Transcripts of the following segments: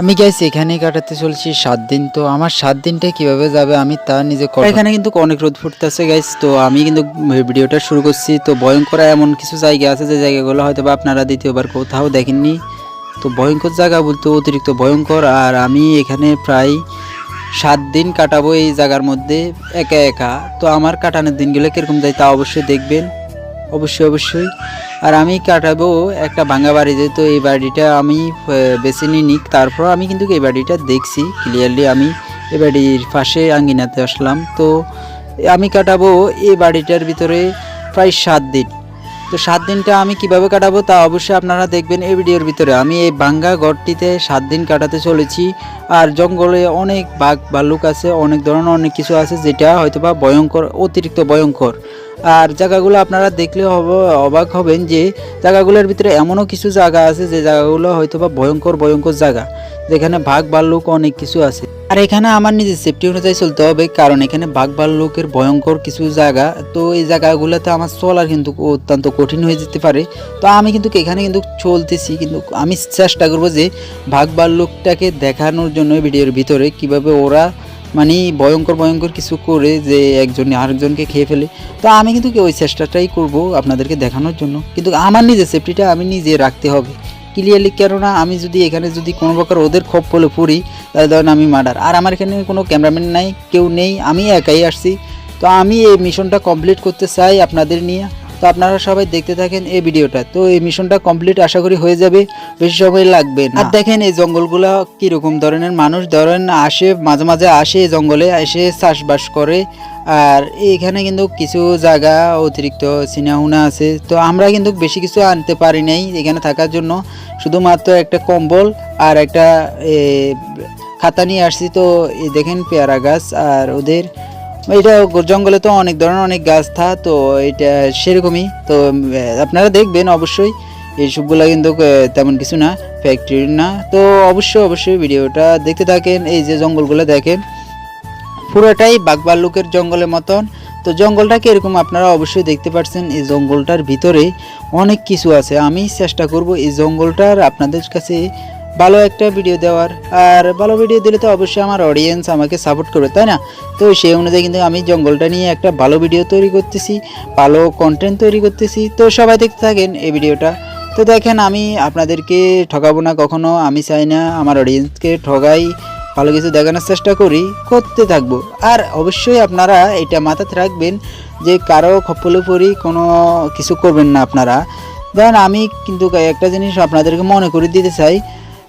আমি গাইস এখানে কাটাতে চলছি। সাত দিন তো। আমার সাত দিনটা কীভাবে যাবে আমি তা নিজে এখানে কিন্তু অনেক রোদ ফুটতেছে গাইস তো আমি কিন্তু ভিডিওটা শুরু করছি। তো ভয়ঙ্কর এমন কিছু জায়গা আছে যে জায়গাগুলো হয়তো বা আপনারা দ্বিতীয়বার কোথাও দেখেননি। তো ভয়ঙ্কর জায়গা বলতে অতিরিক্ত ভয়ঙ্কর। আর আমি এখানে প্রায় সাত দিন কাটাবো এই জায়গার মধ্যে একা একা। তো আমার কাটানোর দিনগুলো কীরকম যায় তা অবশ্যই দেখবেন। অবশ্যই অবশ্যই। আর আমি কাটাবো একটা ভাঙা বাড়িতে তো এই বাড়িটা আমি বেছে নিই তারপর আমি কিন্তু এই বাড়িটা দেখছি ক্লিয়ারলি আমি এই বাড়ির পাশে আঙ্গিনাতে আসলাম। তো আমি কাটাবো এই বাড়িটার ভিতরে প্রায় সাত দিন। তো সাত দিনটা আমি কীভাবে কাটাবো তা অবশ্যই আপনারা দেখবেন এই ভিডিওর ভিতরে। আমি এই ভাঙ্গা ঘরটিতে সাত দিন কাটাতে চলেছি। আর জঙ্গলে অনেক বাঘ, ভাল্লুক আছে, অনেক ধরনের অনেক কিছু আছে যেটা হয়তোবা ভয়ঙ্কর, অতিরিক্ত ভয়ঙ্কর। আর জায়গাগুলো আপনারা দেখলে অবাক হবেন যে জায়গাগুলোর ভিতরে এমনও কিছু জায়গা আছে যে জায়গাগুলো হয়তোবা ভয়ঙ্কর ভয়ঙ্কর জায়গা। যেখানে বাঘ ভাল্লুক অনেক কিছু আছে। আর এখানে আমার নিজের সেফটি অনুযায়ী চলতে হবে, কারণ এখানে বাঘ ভাল্লুকের ভয়ঙ্কর কিছু জায়গা। তো এই জায়গাগুলোতে আমার চলার কিন্তু অত্যন্ত কঠিন হয়ে যেতে পারে। তো আমি কিন্তু এখানে কিন্তু চলতেছি, কিন্তু আমি চেষ্টা করব যে বাঘ ভাল্লুকটাকে দেখানোর জন্য ভিডিওর ভিতরে, কীভাবে ওরা মানে ভয়ঙ্কর ভয়ঙ্কর কিছু করে যে একজন আরেকজনকে খেয়ে ফেলে। তো আমি কিন্তু ওই চেষ্টাটাই করব আপনাদেরকে দেখানোর জন্য। কিন্তু আমার নিজের সেফটিটা আমি নিজে রাখতে হবে। ক্লিয়ারলি কেননা আমি যদি এখানে যদি কোনো প্রকার ওদের খপ পলে পড়ি, তাহলে ধরেন আমি মার্ডার আর আমার এখানে কোনো ক্যামেরাম্যান নাই, কেউ নেই, আমি একাই আসছি। তো আমি এই মিশনটা কমপ্লিট করতে চাই আপনাদের নিয়ে। তো আপনারা সবাই দেখতে থাকেন এই ভিডিওটা। তো এই মিশনটা কমপ্লিট আশা করি হয়ে যাবে, বেশি সময় লাগবে আর দেখেন এই জঙ্গলগুলো কীরকম ধরনের, মানুষ ধরেন আসে, মাঝে মাঝে আসে এই জঙ্গলে, এসে চাষবাস করে। আর এখানে কিন্তু কিছু জায়গা অতিরিক্ত চিনাহুনা আছে। তো আমরা কিন্তু বেশি কিছু আনতে পারি নাই এখানে থাকার জন্য। শুধুমাত্র একটা কম্বল আর একটা খাতা নিয়ে আসছি। তো দেখেন পেয়ারা গাছ আর ওদের এটা জঙ্গলে তো অনেক ধরনের অনেক গাছ থা, তো এটা সেরকমই। তো আপনারা দেখবেন অবশ্যই এইসবগুলো কিন্তু তেমন কিছু না ফ্যাক্টরি না। তো অবশ্যই অবশ্যই ভিডিওটা দেখতে থাকেন, এই যে জঙ্গলগুলো দেখেন। পুরোটাই বাগবাল্লুকের জঙ্গলের মতন। তো জঙ্গলটাকে এরকম আপনারা অবশ্যই দেখতে পাচ্ছেন এই জঙ্গলটার ভিতরে অনেক কিছু আছে। আমি চেষ্টা করব এই জঙ্গলটার আপনাদের কাছে ভালো একটা ভিডিও দেওয়ার। আর ভালো ভিডিও দিলে তো অবশ্যই আমার অডিয়েন্স আমাকে সাপোর্ট করবে, তাই না? তো সেই অনুযায়ী কিন্তু আমি জঙ্গলটা নিয়ে একটা ভালো ভিডিও তৈরি করতেছি, ভালো কন্টেন্ট তৈরি করতেছি। তো সবাই দেখতে থাকেন এই ভিডিওটা তো দেখেন, আমি আপনাদেরকে ঠকাবো না কখনো, আমি চাই না আমার অডিয়েন্সকে ঠগাই ভালো কিছু দেখানোর চেষ্টা করি, করতে থাকব। আর অবশ্যই আপনারা এটা মাথাতে রাখবেন যে কারও খপ্পলে পরি কোনো কিছু করবেন না আপনারা। দেন আমি কিন্তু একটা জিনিস আপনাদেরকে মনে করে দিতে চাই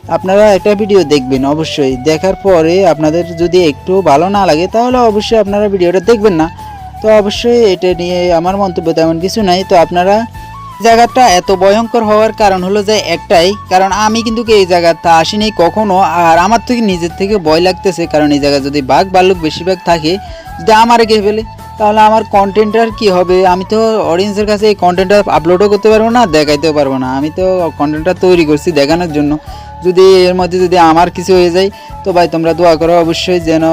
আপনারা একটা ভিডিও দেখবেন, অবশ্যই। দেখার পরে আপনাদের যদি একটু ভালো না লাগে, তাহলে অবশ্যই আপনারা ভিডিওটা দেখবেন না। তো অবশ্যই এটা নিয়ে আমার মন্তব্য তেমন কিছু নাই। তো আপনারা জায়গাটা এত ভয়ঙ্কর হওয়ার কারণ হলো যে একটাই, কারণ আমি কিন্তু এই জায়গাটা আসিনি কখনো, আর আমার থেকে নিজের থেকে ভয় লাগতেছে, কারণ এই জায়গায় যদি বাঘ ভাল্লুক বেশিরভাগ থাকে, যদি আমার খেয়ে ফেলে, তাহলে আমার কন্টেন্টটার কি হবে? আমি তো অডিয়েন্সের কাছে এই কন্টেন্টটা আপলোডও করতে পারব না, দেখাইতেও পারব না। আমি তো কন্টেন্টটা তৈরি করছি দেখানোর জন্য। যদি এর মধ্যে যদি আমার কিছু হয়ে যায়, তো ভাই তোমরা দোয়া করো অবশ্যই যেন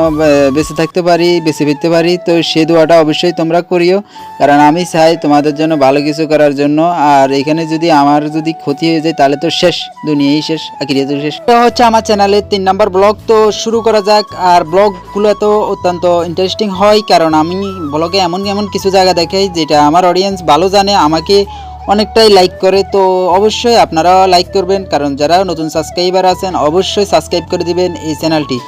বেঁচে থাকতে পারি, বেঁচে ফিরতে পারি। তো সেই দোয়াটা অবশ্যই তোমরা করিও। কারণ আমি চাই তোমাদের জন্য ভালো কিছু করার জন্য। আর এখানে যদি আমার যদি ক্ষতি হয়ে যায়, তাহলে তো শেষ, দুনিয়াই শেষ আখিরিয়া তো শেষ। তো হচ্ছে আমার চ্যানেলের তিন নাম্বার ব্লগ, তো শুরু করা যাক। আর ব্লগগুলো তো অত্যন্ত ইন্টারেস্টিং হয়, কারণ আমি ব্লগে এমন এমন কিছু জায়গা দেখাই, যেটা আমার অডিয়েন্স ভালো জানে, আমাকে অনেকটাই লাইক করে, তো অবশ্যই আপনারা লাইক করবেন, কারণ যারা নতুন সাবস্ক্রাইবার আছেন, অবশ্যই সাবস্ক্রাইব করে দিবেন এই চ্যানেলটি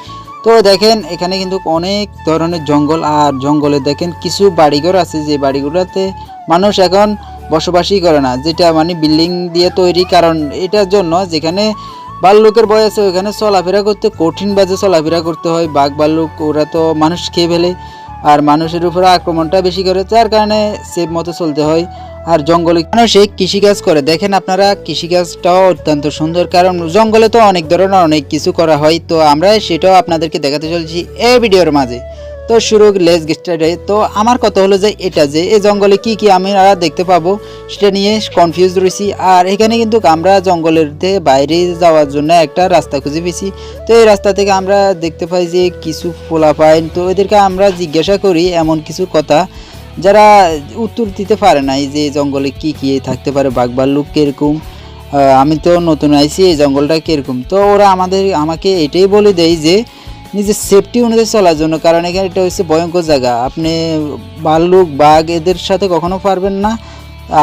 তো দেখেন, এখানে কিন্তু অনেক ধরনের জঙ্গল, আর জঙ্গলে দেখেন কিছু বাড়িঘর আছে, যে বাড়িগুলোতে মানুষ এখন বসবাসই করে না, যেটা মানে বিল্ডিং দিয়ে তৈরি, কারণ এটার জন্য যেখানে বাল্লুকের বয় আছে, ওখানে চলাফেরা করতে কঠিন বাজে চলাফেরা করতে হয়। বাঘ ভাল্লুক ওরা তো মানুষ খেয়ে ফেলে, আর মানুষের উপরে আক্রমণটা বেশি করে, যার কারণে সেফ মতো চলতে হয়। আর জঙ্গলে মানুষে কৃষিকাজ করে। দেখেন আপনারা, কৃষিকাজটাও অত্যন্ত সুন্দর, কারণ জঙ্গলে তো অনেক ধরনের অনেক কিছু করা হয়। তো আমরা সেটাও আপনাদেরকে দেখাতে চলছি এই ভিডিওর মাঝে। তো শুরু লেস গেস্টারে তো আমার কথা হলো যে এটা যে, এই জঙ্গলে কি কি আমি আমরা দেখতে পাবো, সেটা নিয়ে কনফিউজ রয়েছি। আর এখানে কিন্তু আমরা জঙ্গলের বাইরে যাওয়ার জন্য একটা রাস্তা খুঁজে পেয়েছি। তো এই রাস্তা থেকে আমরা দেখতে পাই যে কিছু ফোলা পাই তো এদেরকে আমরা জিজ্ঞাসা করি এমন কিছু কথা। যারা উত্তর দিতে পারে না এই যে জঙ্গলে কি কি থাকতে পারে বাঘ ভাল্লুক কীরকম আমি তো নতুন আইছি, এই জঙ্গলটা কীরকম। তো ওরা আমাদের, আমাকে এটাই বলে দেয় যে, নিজের সেফটি অনুযায়ী চলার জন্য, কারণ এখানে এটা হচ্ছে ভয়ঙ্কর জায়গা। আপনি ভাল্লুক বাঘ এদের সাথে কখনো পারবেন না,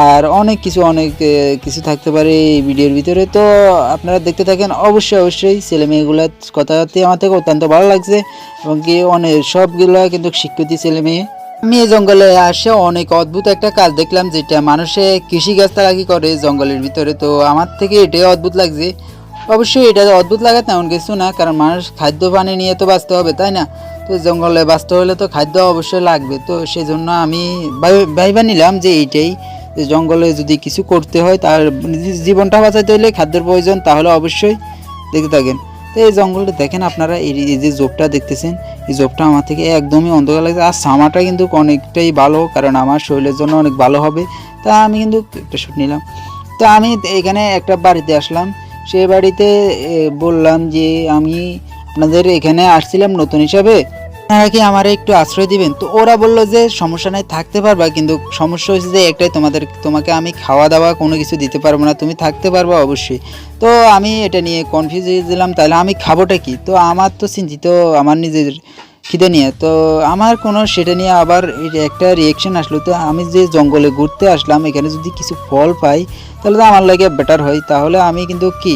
আর অনেক কিছু অনেক কিছু থাকতে পারে এই ভিডিওর ভিতরে। তো আপনারা দেখতে থাকেন, অবশ্যই অবশ্যই ছেলে মেয়েগুলোর কথাতে আমার থেকে অত্যন্ত ভালো লাগছে, এবং কি অনেক, সবগুলো কিন্তু শিক্ষিত ছেলে মেয়ে। আমি এই জঙ্গলে আসে অনেক অদ্ভুত একটা কাজ দেখলাম, যেটা মানুষে কৃষি গাছ তারা করে জঙ্গলের ভিতরে? তো আমার থেকে এটাই অদ্ভুত লাগছে। অবশ্যই এটা অদ্ভুত লাগে তেমন কিছু না, কারণ মানুষ খাদ্য পানি নিয়ে তো বাঁচতে হবে, তাই না? তো জঙ্গলে বাঁচতে হলে তো খাদ্য অবশ্যই লাগবে। তো সেই জন্য আমি ভাই- ভাইবা নিলাম যে এইটাই, যে জঙ্গলে যদি কিছু করতে হয়, তার জীবনটা বাঁচাইতে হলে খাদ্যের প্রয়োজন, তাহলে অবশ্যই দেখতে থাকেন। তো এই জঙ্গলটা দেখেন আপনারা, এই যে জোপটা দেখতেছেন, এই জোপটা আমার থেকে একদমই অন্ধকার লাগছে। আর সামাটা কিন্তু অনেকটাই ভালো, কারণ আমার শরীরের জন্য অনেক ভালো হবে। তা আমি কিন্তু একটা শুট নিলাম। তো আমি এখানে একটা বাড়িতে আসলাম। সে বাড়িতে বললাম যে, আমি আপনাদের এখানে আসছিলাম নতুন হিসাবে। আপনারা কি আমার একটু আশ্রয় দিবেন? তো ওরা বলল যে, সমস্যা নাই, থাকতে পারবা, কিন্তু সমস্যা হচ্ছে যে, একটাই তোমাদের, তোমাকে আমি খাওয়া দাওয়া কোনো কিছু দিতে পারব না, তুমি থাকতে পারবা অবশ্যই। তো আমি এটা নিয়ে কনফিউজ হয়ে দিলাম তাহলে আমি খাবোটা কি? তো আমার তো চিন্তিত, আমার নিজের খিদে নিয়ে। তো আমার কোনো সেটা নিয়ে আবার একটা রিয়েকশন আসলো, তো আমি যে জঙ্গলে ঘুরতে আসলাম, এখানে যদি কিছু ফল পাই, তাহলে তো আমার লাগে বেটার হয়। তাহলে আমি কিন্তু কি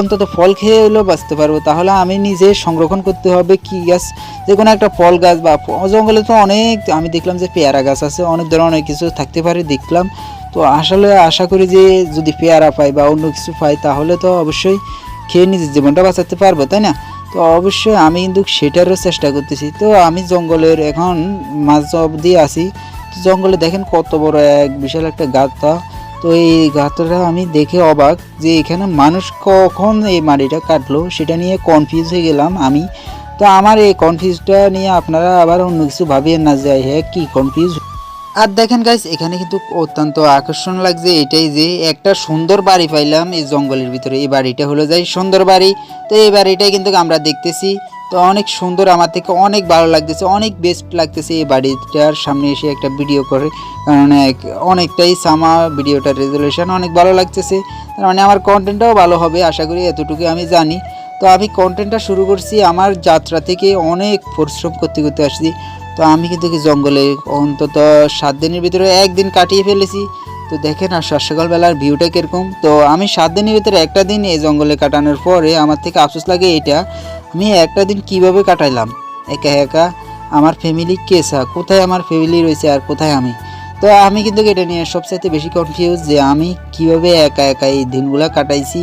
অন্তত ফল খেয়ে হলেও বাঁচতে পারব। তাহলে আমি নিজে সংরক্ষণ করতে হবে কি গাছ? যে কোনো একটা ফল গাছ বা জঙ্গলে তো অনেক, আমি দেখলাম যে পেয়ারা গাছ আছে, অনেক ধরনের অনেক কিছু থাকতে পারে, দেখলাম। তো আসলে আশা করি যে যদি পেয়ারা পাই বা অন্য কিছু পাই, তাহলে তো অবশ্যই খেয়ে নিজের জীবনটা বাঁচাতে পারব, তাই না? তো অবশ্যই আমি কিন্তু সেটারও চেষ্টা করতেছি। তো আমি জঙ্গলের এখন মাঝ অবধি তো জঙ্গলে দেখেন কত বড় এক বিশাল একটা গাথা তো এই গাতটা আমি দেখে অবাক যে এখানে মানুষ কখন এই মাটিটা কাটলো, সেটা নিয়ে কনফিউজ হয়ে গেলাম আমি। তো আমার এই কনফিউজটা নিয়ে আপনারা আবার অন্য কিছু ভাবিয়ে না যায় হ্যাঁ কী কনফিউজ আর দেখেন গাইস এখানে কিন্তু অত্যন্ত আকর্ষণ লাগছে এটাই যে একটা সুন্দর বাড়ি পাইলাম এই জঙ্গলের ভিতরে। এই বাড়িটা হলো যাই সুন্দর বাড়ি। তো এই বাড়িটাই কিন্তু আমরা দেখতেছি। তো অনেক সুন্দর আমার থেকে অনেক ভালো লাগতেছে, অনেক বেস্ট লাগতেছে এই বাড়িটার সামনে এসে একটা ভিডিও করে। কারণ অনেকটাই সামা ভিডিওটার রেজলিউশন অনেক ভালো লাগতেছে। তার মানে আমার কন্টেন্টটাও ভালো হবে, আশা করি এতটুকু আমি জানি। তো আমি কন্টেন্টটা শুরু করছি আমার যাত্রা থেকে অনেক পরিশ্রম করতে করতে আসছি। তো আমি কিন্তু জঙ্গলে অন্তত সাত দিনের ভিতরে একদিন কাটিয়ে ফেলেছি। তো দেখেন আর সকালবেলার ভিউটা কীরকম? তো আমি সাত দিনের ভিতরে একটা দিন এই জঙ্গলে কাটানোর পরে আমার থেকে আফসোস লাগে এটা, আমি একটা দিন কীভাবে কাটাইলাম? একা একা? আমার ফ্যামিলি কেসা কোথায় আমার ফ্যামিলি রয়েছে আর কোথায় আমি? তো আমি কিন্তু এটা নিয়ে সবচাইতে বেশি কনফিউজ যে আমি কীভাবে একা একা এই দিনগুলো কাটাইছি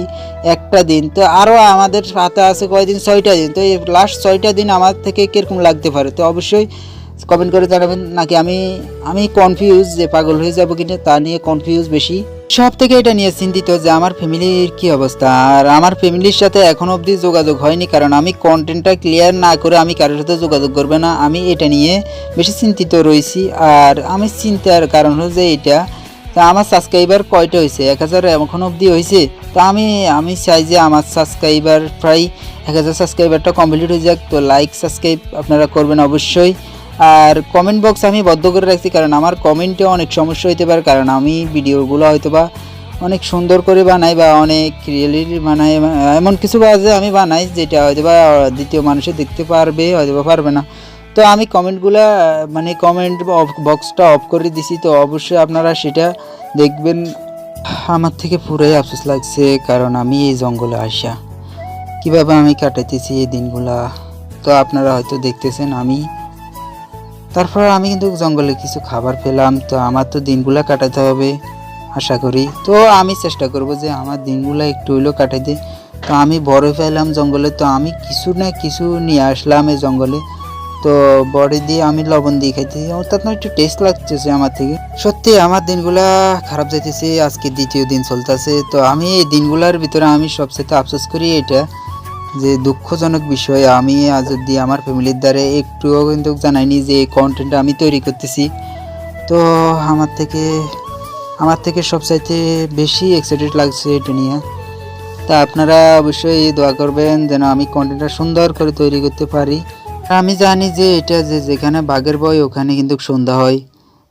একটা দিন? তো আরও আমাদের হাতে আছে কয়দিন? ছয়টা দিন। তো এই লাস্ট ছয়টা দিন আমার থেকে কীরকম লাগতে পারে? তো অবশ্যই কমেন্ট করে জানাবেন নাকি আমি আমি কনফিউজ যে পাগল হয়ে যাব কিনা তা নিয়ে কনফিউজ বেশি। সব থেকে এটা নিয়ে চিন্তিত যে আমার ফ্যামিলির কি অবস্থা। আর আমার ফ্যামিলির সাথে এখনও অবধি যোগাযোগ হয়নি, কারণ আমি কন্টেন্টটা ক্লিয়ার না করে আমি কারোর সাথে যোগাযোগ করবে না। আমি এটা নিয়ে বেশি চিন্তিত রয়েছি। আর আমি চিন্তার কারণ হলো যে এটা, তা আমার সাবস্ক্রাইবার কয়টা হয়েছে? এক হাজার এখন অবধি হয়েছে। তা আমি আমি চাই যে আমার সাবস্ক্রাইবার প্রায় এক হাজার সাবস্ক্রাইবারটা কমপ্লিট হয়ে যাক। তো লাইক সাবস্ক্রাইব আপনারা করবেন অবশ্যই। আর কমেন্ট বক্স আমি বদ্ধ করে রাখছি, কারণ আমার কমেন্টে অনেক সমস্যা হতে পারে, কারণ আমি ভিডিওগুলো হয়তো বা অনেক সুন্দর করে বানাই বা অনেক রিয়েলিটি বানাই, এমন কিছু আছে আমি বানাই যেটা হয়তো বা দ্বিতীয় মানুষে দেখতে পারবে হয়তো বা পারবে না। তো আমি কমেন্টগুলো মানে কমেন্ট বক্সটা অফ করে দিছি, তো অবশ্যই আপনারা সেটা দেখবেন। আমার থেকে পুরোই আফসোস লাগছে, কারণ আমি এই জঙ্গলে আসা। কীভাবে আমি কাটাইতেছি এই দিনগুলা? তো আপনারা হয়তো দেখতেছেন, আমি তারপর আমি কিন্তু জঙ্গলে কিছু খাবার পেলাম, তো আমার তো দিনগুলা কাটাতে হবে, আশা করি। তো আমি চেষ্টা করব যে আমার দিনগুলো একটু হইলেও কাটাইতে তো আমি বড় পেলাম জঙ্গলে, তো আমি কিছু না কিছু নিয়ে আসলাম এই জঙ্গলে। তো বড়ি দিয়ে আমি লবণ দিয়ে খাইতেছি অর্থাৎ না, একটু টেস্ট লাগতেছে আমার থেকে। সত্যি আমার দিনগুলা খারাপ যাইতেছে, আজকে দ্বিতীয় দিন চলতেছে। তো আমি এই দিনগুলার ভিতরে আমি সবচেয়ে আফসোস করি এটা। যে দুঃখজনক বিষয়, আমি অব্দি আমার ফ্যামিলির দ্বারা একটুও কিন্তু জানাইনি যে এই কন্টেন্ট আমি তৈরি করতেছি। তো আমার থেকে আমার থেকে সবচাইতে বেশি এক্সাইটেড লাগছে এটা নিয়ে। তা আপনারা অবশ্যই দোয়া করবেন যেন আমি কন্টেন্টটা সুন্দর করে তৈরি করতে পারি। আমি জানি যে এটা যে যেখানে বাঘের বয় ওখানে কিন্তু সন্ধ্যা হয়।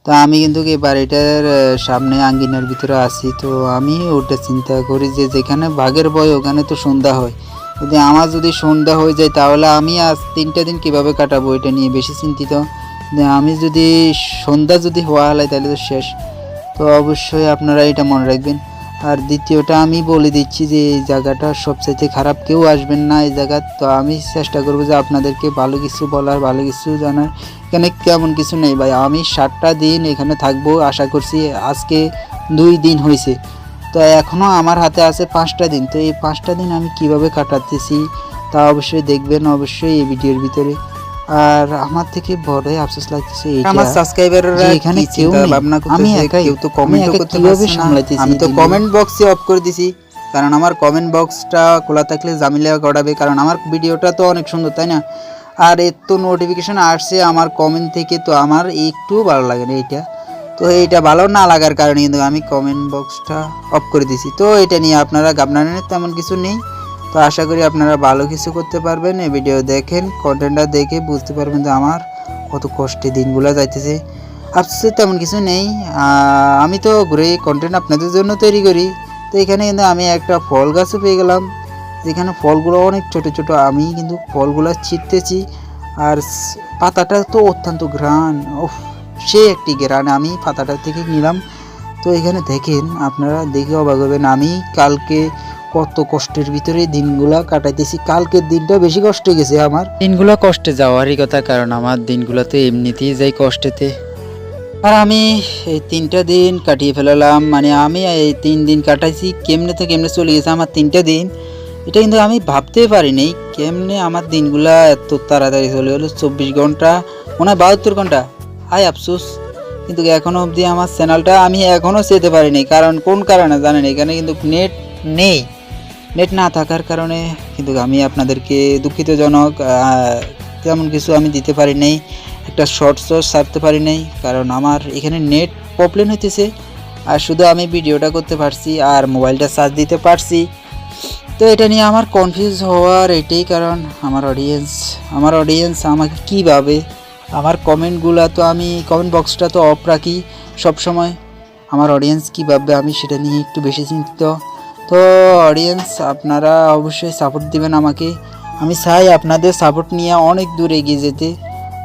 তো আমি কিন্তু এই বাড়িটার সামনে আঙ্গিনার ভিতরে আছি। তো আমি ওটা চিন্তা করি যে যেখানে বাঘের ভয়, ওখানে তো সন্ধ্যা হয়। যদি আমার যদি সন্ধ্যা হয়ে যায়, তাহলে আমি আজ তিনটা দিন কীভাবে কাটাবো এটা নিয়ে বেশি চিন্তিত? আমি যদি সন্ধ্যা যদি হওয়া হয়, তাহলে তো শেষ। তো অবশ্যই আপনারা এটা মনে রাখবেন। আর দ্বিতীয়টা আমি বলে দিচ্ছি যে, এই জায়গাটা সবচাইতে খারাপ, কেউ আসবেন না এই জায়গা। তো আমি চেষ্টা করব যে আপনাদেরকে ভালো কিছু বলার, ভালো কিছু জানার। এখানে কেমন কিছু নেই ভাই। আমি সাতটা দিন এখানে থাকব, আশা করছি আজকে দুই দিন হয়েছে তো এখনও আমার হাতে আছে পাঁচটা দিন। তো এই পাঁচটা দিন আমি কীভাবে কাটাতেছি তা অবশ্যই দেখবেন অবশ্যই এই ভিডিওর ভিতরে। আর আমার থেকে বড়ই আফসোস লাগতেছে আমার সাবস্ক্রাইবাররা এখানে কেউ। ভাবনা আমি একাই। কেউ তো কমেন্ট করতে কীভাবে সামলাইতেছি আমি তো কমেন্ট বক্সে অফ করে দিছি। কারণ আমার কমেন্ট বক্সটা খোলা থাকলে জামিলা গড়াবে কারণ আমার ভিডিওটা তো অনেক সুন্দর তাই না? আর এর তো নোটিফিকেশন আসছে আমার কমেন্ট থেকে তো আমার একটু ভালো লাগে না এইটা। তো এইটা ভালো না লাগার কারণে কিন্তু আমি কমেন্ট বক্সটা অফ করে দিছি। তো এটা নিয়ে আপনারা গাবনানের তেমন কিছু নেই। তো আশা করি আপনারা ভালো কিছু করতে পারবেন। এই ভিডিও দেখেন কন্টেন্টটা দেখে বুঝতে পারবেন যে আমার কত কষ্টে দিনগুলো যাইতেছে। আফসোসের তেমন কিছু নেই। আমি তো ঘুরে কন্টেন্ট আপনাদের জন্য তৈরি করি। তো এখানে কিন্তু আমি একটা ফল গাছও পেয়ে গেলাম। যেখানে ফলগুলো অনেক ছোট ছোট। আমি কিন্তু ফলগুলো ছিটতেছি। আর পাতাটা তো অত্যন্ত ঘ্রাণ। ওফ সে একটি ঘ্রাণ আমি পাতাটা থেকে নিলাম। তো এখানে দেখেন, আপনারা দেখে অবাক হবেন, আমি কালকে কত কষ্টের ভিতরে দিনগুলা কাটাইতেছি। কালকের দিনটা বেশি কষ্ট গেছে আমার। দিনগুলো কষ্টে যাওয়ারই কথা, কারণ আমার দিনগুলো তো এমনিতেই যাই কষ্টেতে। আর আমি এই তিনটা দিন কাটিয়ে ফেলালাম মানে আমি এই তিন দিন কাটাইছি, কেমনে তো কেমনে চলে গেছে আমার তিনটা দিন। এটা কিন্তু আমি ভাবতেই পারিনি, কেমনে আমার দিনগুলা এত তাড়াতাড়ি চলে গেলো, চব্বিশ ঘণ্টা, মনে হয় বাহাত্তর ঘণ্টা। আয় আফসোস। কিন্তু এখনও অবধি আমার চ্যানেলটা আমি এখনও যেতে পারিনি। কারণ কোন কারণে জানেন? এখানে কিন্তু নেট নেই। নেট না থাকার কারণে কিন্তু আমি আপনাদেরকে দুঃখিতজনক তেমন কিছু আমি দিতে পারি নাই। একটা শর্টসও ছাড়তে পারি নাই। কারণ আমার এখানে নেট প্রবলেম হইতেছে। আর শুধু আমি ভিডিওটা করতে পারছি আর মোবাইলটা চার্জ দিতে পারছি। তো এটা নিয়ে আমার কনফিউজ হওয়ার এটাই কারণ আমার অডিয়েন্স আমার অডিয়েন্স আমাকে কী ভাবে আমার কমেন্টগুলো তো আমি কমেন্ট বক্সটা তো অফ রাখি সব সময় আমার অডিয়েন্স কী ভাববে আমি সেটা নিয়ে একটু বেশি চিন্তিত। তো অডিয়েন্স আপনারা অবশ্যই সাপোর্ট দিবেন আমাকে। আমি চাই আপনাদের সাপোর্ট নিয়ে অনেক দূর এগিয়ে যেতে।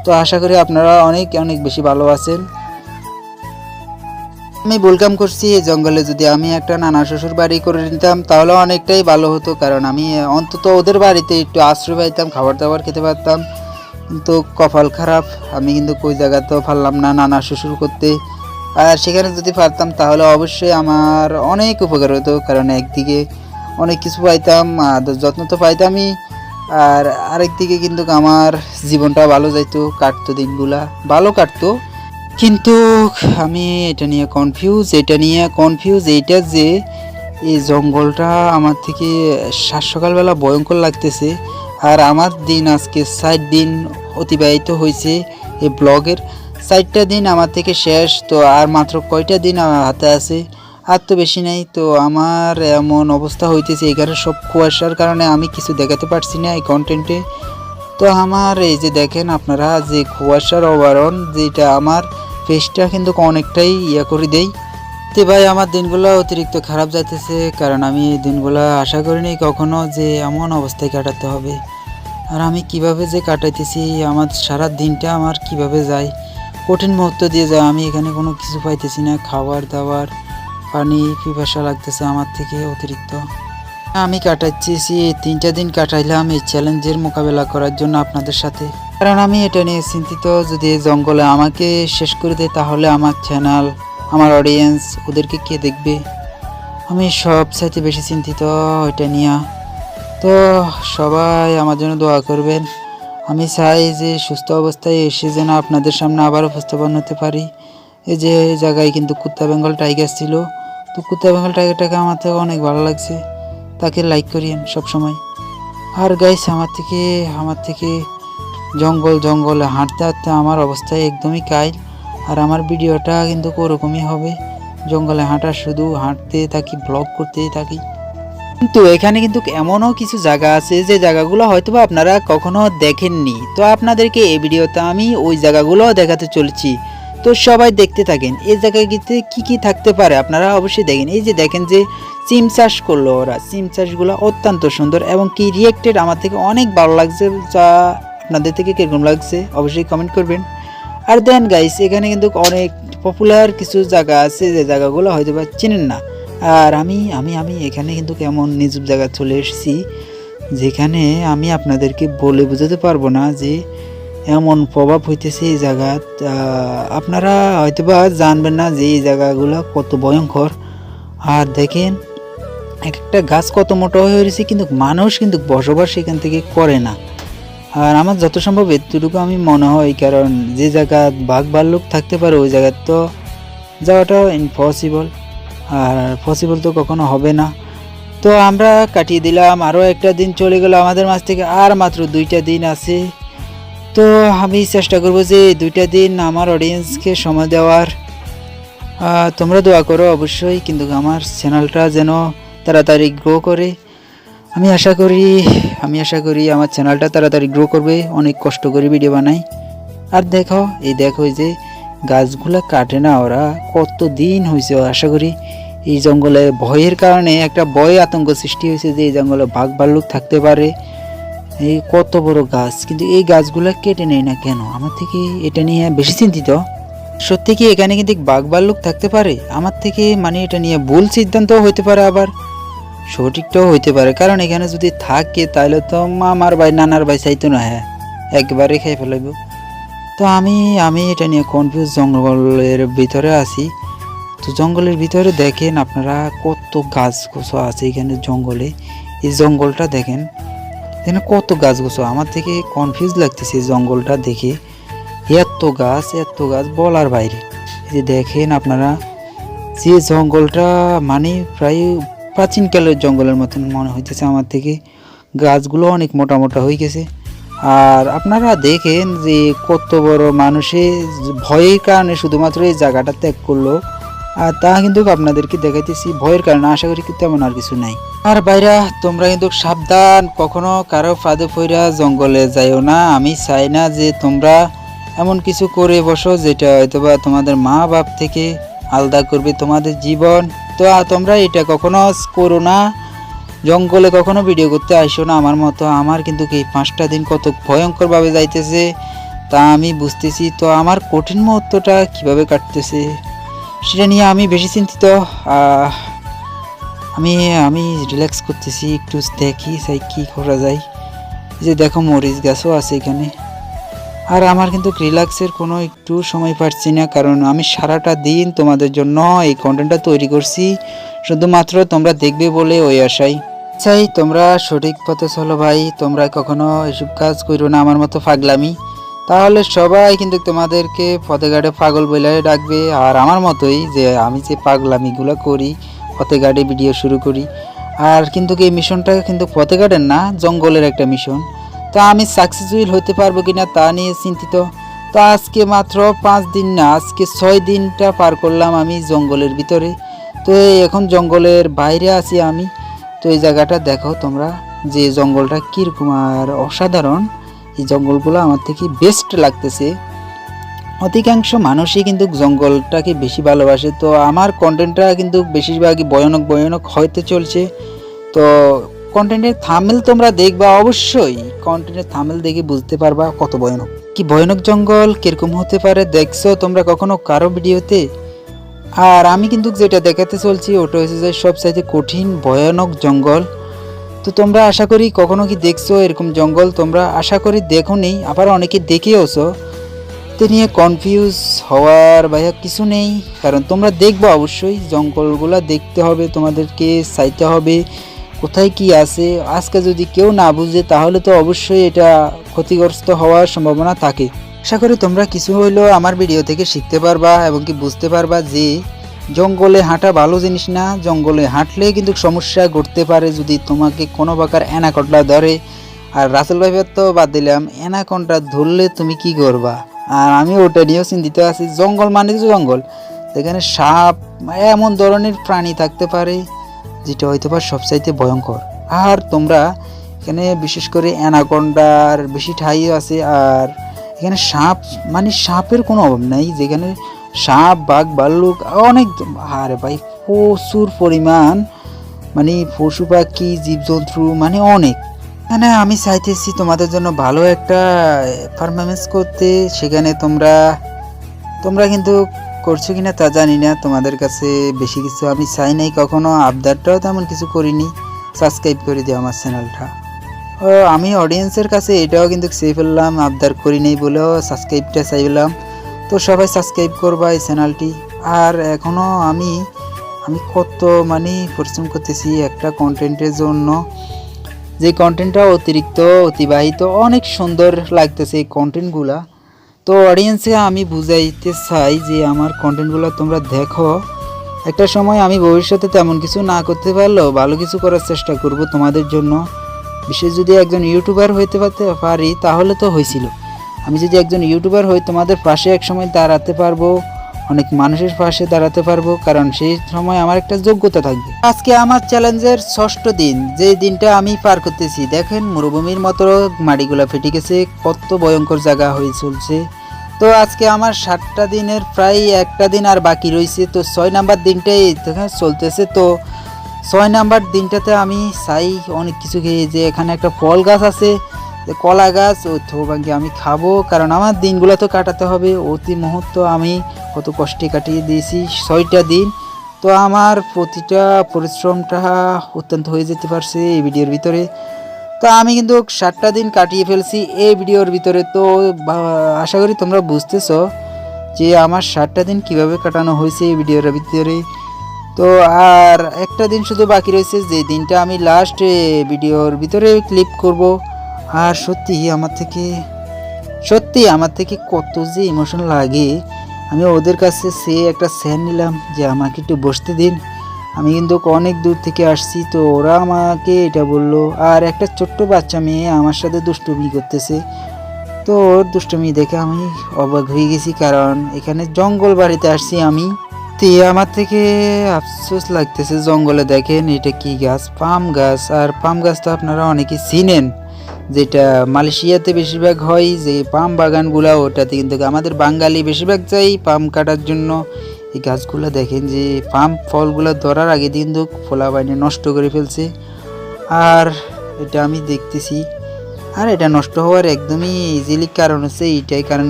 তো আশা করি আপনারা অনেক অনেক বেশি ভালো আছেন। আমি বলকাম করছি এই জঙ্গলে। যদি আমি একটা নানা শ্বশুর বাড়ি করে নিতাম, তাহলে অনেকটাই ভালো হতো। কারণ আমি অন্তত ওদের বাড়িতে একটু আশ্রয় পাইতাম, খাবার দাবার খেতে পারতাম। কিন্তু কপাল খারাপ, আমি কিন্তু কই জায়গাতেও পারলাম না নানা শ্বশুর করতে। আর সেখানে যদি পারতাম তাহলে অবশ্যই আমার অনেক উপকার হতো, কারণ একদিকে অনেক কিছু পাইতাম আদর যত্ন তো পাইতামই, আর আরেকদিকে কিন্তু আমার জীবনটা ভালো যাইতো, কাটতো দিনগুলা, ভালো কাটতো। কিন্তু আমি এটা নিয়ে কনফিউজ এটা নিয়ে কনফিউজ এইটা যে এই জঙ্গলটা আমার থেকে সাত সকালবেলা ভয়ঙ্কর লাগতেছে। আর আমার দিন আজকে ষাট দিন অতিবাহিত হয়েছে এই ব্লগের। ষাটটা দিন আমার থেকে শেষ, তো আর মাত্র কয়টা দিন আমার হাতে আছে? আর তো বেশি নেই, তো আমার এমন অবস্থা হইতেছে এখানে সব কুয়াশার কারণে আমি কিছু দেখাতে পারছি না এই কন্টেন্টে তো আমার এই যে দেখেন আপনারা যে কুয়াশার অবারণ যেটা আমার ফেসটা কিন্তু অনেকটাই ইয়ে করে দেই তো ভাই, আমার দিনগুলো অতিরিক্ত খারাপ যাইতেছে, কারণ আমি এই দিনগুলো আশা করিনি কখনো যে এমন অবস্থায় কাটাতে হবে। আর আমি কীভাবে যে কাটাইতেছি, আমার সারা দিনটা আমার কীভাবে যায়? কঠিন মুহূর্ত দিয়ে যায়। আমি এখানে কোনো কিছু পাইতেছি না। খাবার দাবার, পানি, পিপাসা লাগতেছে আমার থেকে অতিরিক্ত। আমি কাটাচ্ছি তিনটা দিন কাটাইলাম এই চ্যালেঞ্জের মোকাবেলা করার জন্য আপনাদের সাথে। কারণ আমি এটা নিয়ে চিন্তিত। যদি জঙ্গলে আমাকে শেষ করে দেয়, তাহলে আমার চ্যানেল আমার অডিয়েন্স ওদেরকে কে দেখবে? আমি সব চাইতে বেশি চিন্তিত এটা নিয়ে। তো সবাই আমার জন্য দোয়া করবেন। আমি চাই যে সুস্থ অবস্থায় এসে যেন আপনাদের সামনে আবার উপস্থাপন হতে পারি। এই যে জায়গায় কিন্তু কুত্তা বেঙ্গল টাইগার ছিল। তো কুত্তা বেঙ্গল টাইগারটাকে আমার থেকে অনেক ভালো লাগছে। তাকে লাইক করিয়েন সবসময়। আর গাইস আমার থেকে আমার থেকে জঙ্গল, জঙ্গলে হাঁটতে হাঁটতে আমার অবস্থা একদমই কাইল। আর আমার ভিডিওটা কিন্তু ওরকমই হবে। জঙ্গলে হাঁটা শুধু হাঁটতে থাকি ব্লগ করতেই থাকি। কিন্তু এখানে কিন্তু এমনও কিছু জায়গা আছে যে জায়গাগুলো হয়তো বা আপনারা কখনো দেখেননি। তো আপনাদেরকে এই ভিডিওতে আমি ওই জায়গাগুলো দেখাতে চলেছি। তো সবাই দেখতে থাকেন। এই জায়গাটিতে কি কি থাকতে পারে আপনারা অবশ্যই দেখেন। এই যে দেখেন যে সিম চাষ করল ওরা। সিম চাষগুলো অত্যন্ত সুন্দর এবং কি রিয়েক্টেড আমার থেকে অনেক ভালো লাগছে যা আপনাদের থেকে কীরকম লাগছে অবশ্যই কমেন্ট করবেন। আর দেন গাইস এখানে কিন্তু অনেক পপুলার কিছু জায়গা আছে যে জায়গাগুলো হয়তো বা চিনেন না। আর আমি আমি আমি এখানে কিন্তু কেমন নিজব জায়গা চলে এসেছি, যেখানে আমি আপনাদেরকে বলে বোঝাতে পারব না যে এমন প্রভাব হইতেছে এই জায়গা আপনারা হয়তোবা জানবেন না যে এই জায়গাগুলো কত ভয়ঙ্কর। আর দেখেন এক একটা গাছ কত মোটা হয়ে রয়েছে, কিন্তু মানুষ কিন্তু বসবাস এখান থেকে করে না। আর আমার যত সম্ভব এতটুকু আমি মনে হয়, কারণ যে জায়গা বাঘ ভাল্লুক থাকতে পারে, ওই জায়গায় তো যাওয়াটা ইম্পসিবল আর পসিবল তো কখনো হবে না। তো আমরা কাটিয়ে দিলাম আরও একটা দিন চলে গেল আমাদের মাঝ থেকে, আর মাত্র দুইটা দিন আছে। তো আমি চেষ্টা করব যে দুইটা দিন আমার অডিয়েন্সকে সময় দেওয়ার। তোমরা দোয়া করো অবশ্যই, কিন্তু আমার চ্যানেলটা যেন তাড়াতাড়ি গ্রো করে। আমি আশা করি, আমি আশা করি আমার চ্যানেলটা তাড়াতাড়ি গ্রো করবে, অনেক কষ্ট করে ভিডিও বানাই আর দেখো, এই দেখো যে গাছগুলো কাটে না ওরা কত দিন হয়েছে, আশা করি। এই জঙ্গলে ভয়ের কারণে একটা ভয় আতঙ্ক সৃষ্টি হয়েছে যে এই জঙ্গলে বাঘ ভাল্লুক থাকতে পারে। এই কত বড় গাছ, কিন্তু এই গাছগুলো কেটে নেয় না কেন? আমার থেকে এটা নিয়ে বেশি চিন্তিত। সত্যি কি এখানে কিন্তু বাঘ ভাল্লুক থাকতে পারে? আমার থেকে মানে এটা নিয়ে ভুল সিদ্ধান্ত হইতে পারে আবার। সঠিকটাও হইতে পারে, কারণ এখানে যদি থাকে তাহলে তো মামার ভাই, নানার ভাই চাইতো না হ্যাঁ। একবারে খেয়ে ফেলাইব। তো আমি আমি এটা নিয়ে কনফিউজ জঙ্গলের ভিতরে আছি। তো জঙ্গলের ভিতরে দেখেন আপনারা কত গাছ গোছো আছে এখানে জঙ্গলে। এই জঙ্গলটা দেখেন, এখানে কত গাছ গোছো। আমার থেকে কনফিউজ লাগতেছে এই জঙ্গলটা দেখে। এত গাছ এত গাছ বলার বাইরে। যে দেখেন আপনারা, যে জঙ্গলটা মানে প্রায় প্রাচীনকালের জঙ্গলের মতন মনে হইতেছে আমার থেকে। গাছগুলো অনেক মোটা মোটা হয়ে গেছে। আর আপনারা দেখেন যে কত বড় মানুষে ভয়ের কারণে শুধুমাত্র এই জায়গাটা ত্যাগ করল। আর তা কিন্তু আপনাদেরকে দেখাইতেছি। ভয়ের কারণে আশা করি কি তেমন আর কিছু নাই। আর বাইরা তোমরা কিন্তু সাবধান, কখনো কারও ফাঁদে ফইরা জঙ্গলে যাইও না। আমি চাই না যে তোমরা এমন কিছু করে বসো যেটা হয়তোবা তোমাদের মা বাপ থেকে আলাদা করবে তোমাদের জীবন। তো তোমরা এটা কখনো করো না। জঙ্গলে কখনো ভিডিও করতে আইসো না। আমার মতো আমার কিন্তু এই পাঁচটা দিন কত ভয়ঙ্করভাবে যাইতেছে তা আমি বুঝতেছি। তো আমার কঠিন মুহূর্তটা কীভাবে কাটতেছে? সেটা নিয়ে আমি বেশি চিন্তিত আমি আমি রিল্যাক্স করতেছি, একটু দেখি সাই কি করা যায়। যে দেখো মরিচ গাছও আছে এখানে। আর আমার কিন্তু রিল্যাক্সের কোনো একটু সময় পাচ্ছি না, কারণ আমি সারাটা দিন তোমাদের জন্য এই কন্টেন্টটা তৈরি করছি। শুধুমাত্র তোমরা দেখবে বলে ওই আশাই চাই তোমরা সঠিক পথে চলো ভাই, তোমরা কখনো এসব কাজ করো না, আমার মতো পাগলামি। তাহলে সবাই কিন্তু তোমাদেরকে পথে ঘাটে পাগল বলে ডাকবে। আর আমার মতোই যে আমি যে পাগলামিগুলো করি পথে ঘাটে ভিডিও শুরু করি, আর কিন্তু এই মিশনটা কিন্তু পথে ঘাটের না, জঙ্গলের একটা মিশন। তো আমি সাকসেসফুল হতে পারব কিনা তা নিয়ে চিন্তিত। তো আজকে মাত্র পাঁচ দিন না, আজকে ছয় দিনটা পার করলাম আমি জঙ্গলের ভিতরে। তো এখন জঙ্গলের বাইরে আছি আমি। তো এই জায়গাটা দেখো তোমরা, যে জঙ্গলটা কীরকম আর অসাধারণ। এই জঙ্গলগুলো আমার থেকে বেস্ট লাগতেছে। অধিকাংশ মানুষই কিন্তু জঙ্গলটাকে বেশি ভালোবাসে। তো আমার কন্টেন্টটা কিন্তু বেশিরভাগই ভয়ানক ভয়ানক হয়তো চলছে। তো কন্টেন্টের থামেল তোমরা দেখবা অবশ্যই। কন্টেন্টের থামেল দেখে বুঝতে পারবা কত ভয়ানক। কি ভয়ানক জঙ্গল, কীরকম হতে পারে, দেখছ তোমরা কখনো কারও ভিডিওতে? আর আমি কিন্তু যেটা দেখাতে চলছি, ওটা হচ্ছে যে সবচাইতে কঠিন, ভয়ানক জঙ্গল। তো তোমরা আশা করি কখনো কি দেখছ এরকম জঙ্গল? তোমরা আশা করি দেখো নেই আবার অনেকে দেখেওছো তো নিয়ে কনফিউজ হওয়ার ভাইয়া কিছু নেই, কারণ তোমরা দেখব অবশ্যই, জঙ্গলগুলো দেখতে হবে, তোমাদেরকে চাইতে হবে, কোথায় কি আছে। আজকে যদি কেউ না বুঝে, তাহলে তো অবশ্যই এটা ক্ষতিগ্রস্ত হওয়ার সম্ভাবনা থাকে। আশা করি তোমরা কিছু হইলেও আমার ভিডিও থেকে শিখতে পারবা এবং কি বুঝতে পারবা যে জঙ্গলে হাঁটা ভালো জিনিস না, জঙ্গলে হাঁটলে কিন্তু সমস্যা ঘটতে পারে যদি তোমাকে কোনো প্রকার অ্যানাকন্ডা ধরে। আর রাসেল ভাইবের তো বাদ দিলাম, অ্যানাকন্ডা ধরলে তুমি কি করবা? আর আমি ওটা নিয়েও চিন্তিত আছি, জঙ্গল মানে তো জঙ্গল। এখানে সাপ, এমন ধরনের প্রাণী থাকতে পারে, যেটা হয়তো বা সবচাইতে ভয়ঙ্কর। আর তোমরা এখানে বিশেষ করে অ্যানাকন্ডার বেশি ঠাই আছে, আর এখানে সাপ মানে সাপের কোনো অভাব নাই, যেখানে সাপ, বাঘ ভাল্লুক অনেক আরে ভাই, প্রচুর পরিমাণ মানে পশু পাখি, জীবজন্তু মানে অনেক। এখানে আমি চাইতেছি তোমাদের জন্য ভালো একটা পারফরমেন্স করতে, সেখানে তোমরা তোমরা কিন্তু করছ কিনা তা জানি না, তোমাদের কাছে বেশি কিছু আমি চাই নাই কখনো, আবদারটাও তেমন কিছু করিনি। সাবস্ক্রাইব করে দিও আমার চ্যানেলটা আমি অডিয়েন্সের কাছে এটাও কিন্তু চেয়ে ফেললাম, আবদার করি নাই বলেও সাবস্ক্রাইবটা চাইলাম তো সবাই সাবস্ক্রাইব করবা এই চ্যানেলটি আর এখনও আমি আমি কত মানে পরিশ্রম করতেছি একটা কন্টেন্টের জন্য। যে কন্টেন্টটা অতিরিক্ত, অতিবাহিত, অনেক সুন্দর লাগতেছে এই কন্টেন্টগুলা তো অডিয়েন্সে আমি বুঝাইতে চাই যে আমার কন্টেন্টগুলো তোমরা দেখো। একটা সময় আমি ভবিষ্যতে তেমন কিছু না করতে পারলেও ভালো কিছু করার চেষ্টা করব তোমাদের জন্য। বিশেষ যদি একজন ইউটিউবার হইতে পারতে পারি, তাহলে তো হয়েছিল আমি যদি একজন ইউটিউবার হই, তোমাদের পাশে এক সময় দাঁড়াতে পারব, অনেক মানুষের পাশে দাঁড়াতে পারব, কারণ সেই সময় আমার একটা যোগ্যতা থাকবে। আজকে আমার চ্যালেঞ্জের ষষ্ঠ দিন যে দিনটা আমি পার করতেছি, দেখেন মরুভূমির মতো মাটিগুলা ফেটে গেছে, কত ভয়ঙ্কর জায়গা হয়ে চলছে। তো আজকে আমার সাতটা দিনের, প্রায় একটা দিন আর বাকি রয়েছে তো ছয় নাম্বার দিনটাই চলতেছে। তো ছয় নাম্বার দিনটাতে আমি চাই অনেক কিছু খেয়ে, যে এখানে একটা ফল গাছ আছে যে কলা গাছ, ও থোবাঙ্গি আমি খাব, কারণ আমার দিনগুলো তো কাটাতে হবে। অতি মুহূর্ত আমি কত কষ্টে কাটিয়ে দিয়েছি ছয়টা দিন। তো আমার প্রতিটা পরিশ্রমটা অত্যন্ত হয়ে যেতে পারছে এই ভিডিওর ভিতরে। তো আমি কিন্তু সাতটা দিন কাটিয়ে ফেলছি এই ভিডিওর ভিতরে। তো আশা করি তোমরা বুঝতেছো যে আমার সাতটা দিন কীভাবে কাটানো হয়েছে এই ভিডিওর ভিতরে। তো, আর একটা দিন শুধু বাকি রয়েছে, যে দিনটা আমি লাস্ট ভিডিওর ভিতরে ক্লিপ করব। আর সত্যি আমার থেকে, সত্যি আমার থেকে কত যে ইমোশন লাগে। আমি ওদের কাছে সে একটা স্যান নিলাম যে, আমাকে একটু বসতে দিন। আমি কিন্তু অনেক দূর থেকে আসছি, তো ওরা আমাকে এটা বলল। আর একটা ছোট্ট বাচ্চা মেয়ে আমার সাথে দুষ্টুমি করতেছে। তো ওর দুষ্টুমি দেখে আমি অবাক হয়ে গেছি, কারণ এখানে জঙ্গল বাড়িতে আসছি আমি। তে আমার থেকে আফসোস লাগতেছে জঙ্গলে দেখেন, এটা কি গাছ? পাম গাছ। আর পাম গাছ তো আপনারা অনেকে চিনেন। যেটা মালয়েশিয়াতে বেশিরভাগ হয়, যে পাম বাগানগুলা, ওটাতে কিন্তু আমাদের বাঙালি বেশিরভাগ যাই পাম কাটার জন্য। এই গাছগুলো দেখেন যে পাম ফলগুলো ধরার আগে কিন্তু ফোলা বাইনে নষ্ট করে ফেলছে। আর এটা আমি দেখতেছি, আর এটা নষ্ট হওয়ার একদমই ইজিলি কারণ হচ্ছে এইটাই, কারণ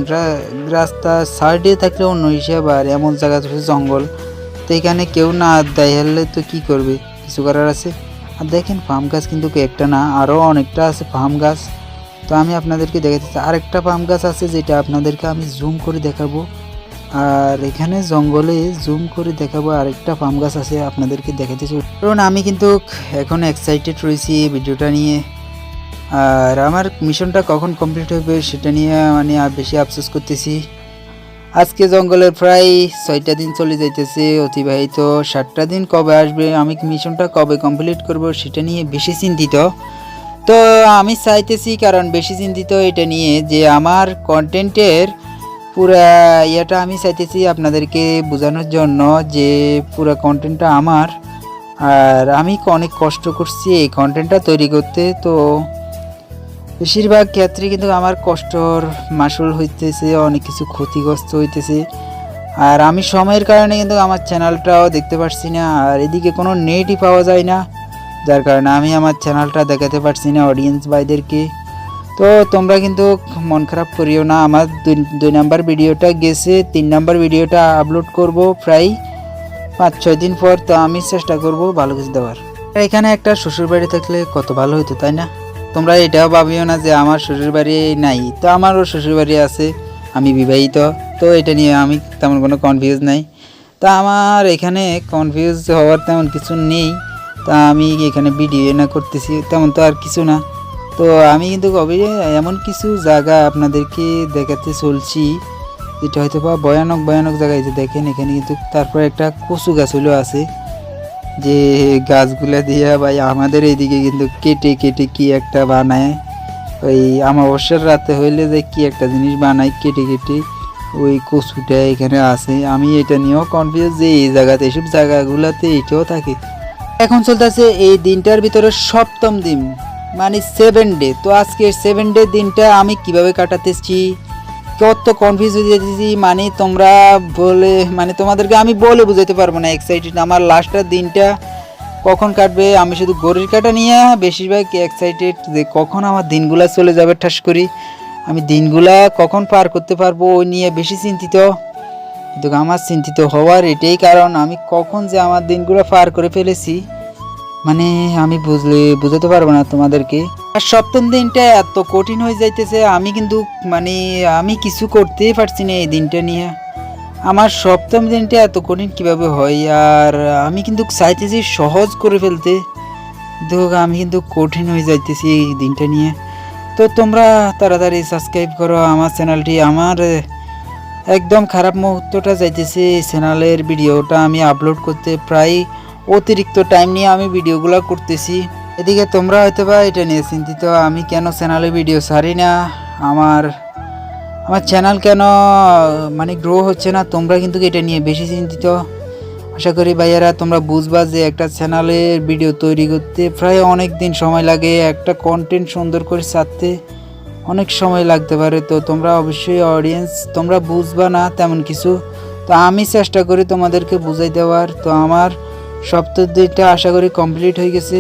রাস্তা সাইডে থাকলে অন্য হিসাব, আর এমন জায়গা জঙ্গল। তো এখানে কেউ না দেয় হলে তো কি করবে? কিছু করার আছে? আর দেখেন, পাম গাছ কিন্তু একটা না আরও অনেকটা আছে পাম গাছ। তো আমি আপনাদেরকে দেখাতে আরেকটা পাম গাছ আছে যেটা আপনাদেরকে আমি জুম করে দেখাবো। আর এখানে জঙ্গলে জুম করে দেখাবো আরেকটা পাম গাছ আছে আপনাদেরকে দেখাতে চাই। কারণ আমি কিন্তু এখন এক্সাইটেড রয়েছি এই ভিডিওটা নিয়ে। আর আমার মিশনটা কখন কমপ্লিট হবে সেটা নিয়ে মানে বেশি আফসোস করতেছি। আজকে জঙ্গলের প্রায় ছয়টা দিন চলে যাইতেছে, অতিবাহিত। সাতটা দিন কবে আসবে, আমি মিশনটা কবে কমপ্লিট করব সেটা নিয়ে বেশি চিন্তিত। তো আমি চাইতেছি, কারণ বেশি চিন্তিত এটা নিয়ে যে আমার কন্টেন্টের পুরা ইয়েটা আমি চাইতেছি আপনাদেরকে বোঝানোর জন্য যে পুরা কন্টেন্টটা আমার। আর আমি অনেক কষ্ট করছি এই কন্টেন্টটা তৈরি করতে, তো বেশিরভাগ ক্ষেত্রে কিন্তু আমার কষ্টর মাসুল হইতেছে, অনেক কিছু ক্ষতিগ্রস্ত হইতেছে। আর আমি সময়ের কারণে কিন্তু আমার চ্যানেলটাও দেখতে পারছি না, আর এদিকে কোনো নেটই পাওয়া যায় না। যার কারণে আমি আমার চ্যানেলটা দেখাতে পারছি না অডিয়েন্স ভাইদেরকে। তো তোমরা কিন্তু মন খারাপ করিও না, আমার দুই নাম্বার ভিডিওটা গেছে, তিন নাম্বার ভিডিওটা আপলোড করব প্রায় পাঁচ, ছয় দিন পর, তো আমি চেষ্টা করব ভালো কিছু দেওয়ার। এখানে একটা শ্বশুর বাড়ি থাকলে কত ভালো হতো তাই না? তোমরা এটাও ভাবিও না যে আমার শ্বশুর বাড়ি নাই। তো আমারও শ্বশুর বাড়ি আছে, আমি বিবাহিত, তো এটা নিয়ে আমি তেমন কোনো কনফিউজ নাই। তা আমার এখানে কনফিউজ হওয়ার তেমন কিছু নেই। তা আমি এখানে ভিডিও না করতেছি, তেমন তো আর কিছু না। তো আমি কিন্তু কবে এমন কিছু জায়গা আপনাদেরকে দেখাতে চলছি যেটা হয়তো বা ভয়ানক ভয়ানক জায়গায় যে দেখেন, এখানে কিন্তু তারপর একটা কচু গাছ হলেও আছে। যে গাছগুলা দিয়ে ভাই আমাদের এইদিকে কিন্তু কেটে কেটে কি একটা বানায়। ওই অমাবস্যার রাতে হইলে যে কি একটা জিনিস বানায় কেটে কেটে, ওই কচুটা এখানে আছে। আমি এটা নিয়েও কনফিউজ যে এই জায়গাতে এইসব জায়গাগুলোতে এটাও থাকে। এখন চলতেছে এই দিনটার ভিতরে সপ্তম দিন মানে সেভেন ডে তো আজকে সেভেন ডে দিনটা আমি কীভাবে কাটাতেছি? কত কনফিউজ হয়ে যেতেছি মানে তোমরা বলে মানে তোমাদেরকে আমি বলে বুঝাতে পারব না এক্সাইটেড আমার লাস্টের দিনটা কখন কাটবে? আমি শুধু গড়ির কাটা নিয়ে বেশিরভাগ এক্সাইটেড যে কখন আমার দিনগুলা চলে যাবে ঠাস করি। আমি দিনগুলা কখন পার করতে পারব ওই নিয়ে বেশি চিন্তিত। কিন্তু আমার চিন্তিত হওয়ার এটাই কারণ, আমি কখন যে আমার দিনগুলো পার করে ফেলেছি মানে আমি বুঝলে, বুঝাতে পারব না তোমাদেরকে। আর সপ্তম দিনটা এত কঠিন হয়ে যাইতেছে, আমি কিন্তু মানে আমি কিছু করতেই পারছি না এই দিনটা নিয়ে। আমার সপ্তম দিনটা এত কঠিন কীভাবে হয়? আর আমি কিন্তু চাইতেছি সহজ করে ফেলতে। কিন্তু আমি কিন্তু কঠিন হয়ে যাইতেছি এই দিনটা নিয়ে। তো তোমরা তাড়াতাড়ি সাবস্ক্রাইব করো আমার চ্যানেলটি আমার একদম খারাপ মুহূর্তটা যাইতেছে এই চ্যানেলের ভিডিওটা আমি আপলোড করতে। প্রায় অতিরিক্ত টাইম নিয়ে আমি ভিডিওগুলো করতেছি। এদিকে তোমরা হয়তো বা এটা নিয়ে চিন্তিত, আমি কেন চ্যানেলে ভিডিও ছাড়ি না? আমার আমার চ্যানেল কেন মানে গ্রো হচ্ছে না? তোমরা কিন্তু এটা নিয়ে বেশি চিন্তিত। আশা করি ভাইয়ারা, তোমরা বুঝবা যে একটা চ্যানেলের ভিডিও তৈরি করতে প্রায় অনেক দিন সময় লাগে, একটা কন্টেন্ট সুন্দর করে ছাড়তে অনেক সময় লাগতে পারে। তো তোমরা অবশ্যই অডিয়েন্স তোমরা বুঝবা না তেমন কিছু। তো আমি চেষ্টা করি তোমাদেরকে বুঝাই দেওয়ার। তো আমার সপ্তাহটা আশা করি কমপ্লিট হয়ে গেছে।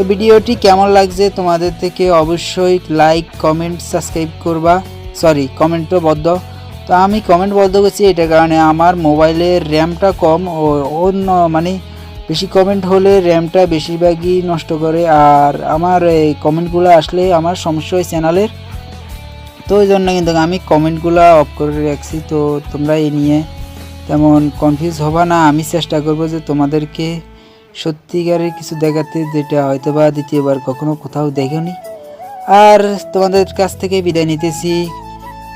তো ভিডিওটি কেমন লাগছে তোমাদের থেকে অবশ্যই লাইক কমেন্ট সাবস্ক্রাইব করবা। সরি কমেন্টও বদ্ধ। তো আমি কমেন্ট বদ্ধ করছি এটার কারণে আমার মোবাইলের র্যামটা কম ও অন্য মানে বেশি কমেন্ট হলে র্যামটা বেশিরভাগই নষ্ট করে। আর আমার এই কমেন্টগুলো আসলে আমার সমস্যা হয় চ্যানেলের তো ওই জন্য কিন্তু আমি কমেন্টগুলো অফ করে রাখছি। তো তোমরা এই নিয়ে তেমন কনফিউজ হবা না। আমি চেষ্টা করব যে তোমাদেরকে সত্যিকারের কিছু দেখাতে যেটা হয়তো বা দ্বিতীয়বার কখনো কোথাও দেখেনি আর তোমাদের কাছ থেকে বিদায় নিতেছি।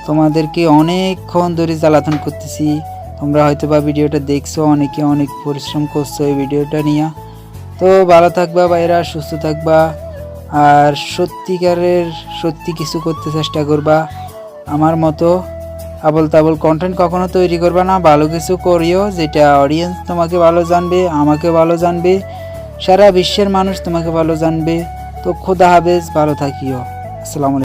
তোমাদেরকে অনেকক্ষণ ধরে জ্বালাতন করতেছি। তোমরা হয়তো বা ভিডিওটা দেখছ, অনেকে অনেক পরিশ্রম করছ এই ভিডিওটা নিয়ে। তো ভালো থাকবা বাইরা সুস্থ থাকবা। আর সত্যিকারের সত্যি কিছু করতে চেষ্টা করবা। আমার মতো আবল তাবল কন্টেন্ট কখনো তৈরি করবে না, ভালো কিছু করিও, যেটা অডিয়েন্স তোমাকে ভালো জানবে, আমাকে ভালো জানবে, সারা বিশ্বের মানুষ তোমাকে ভালো জানবে। তো খোদা হাবেজ ভালো থাকিও। আসসালামু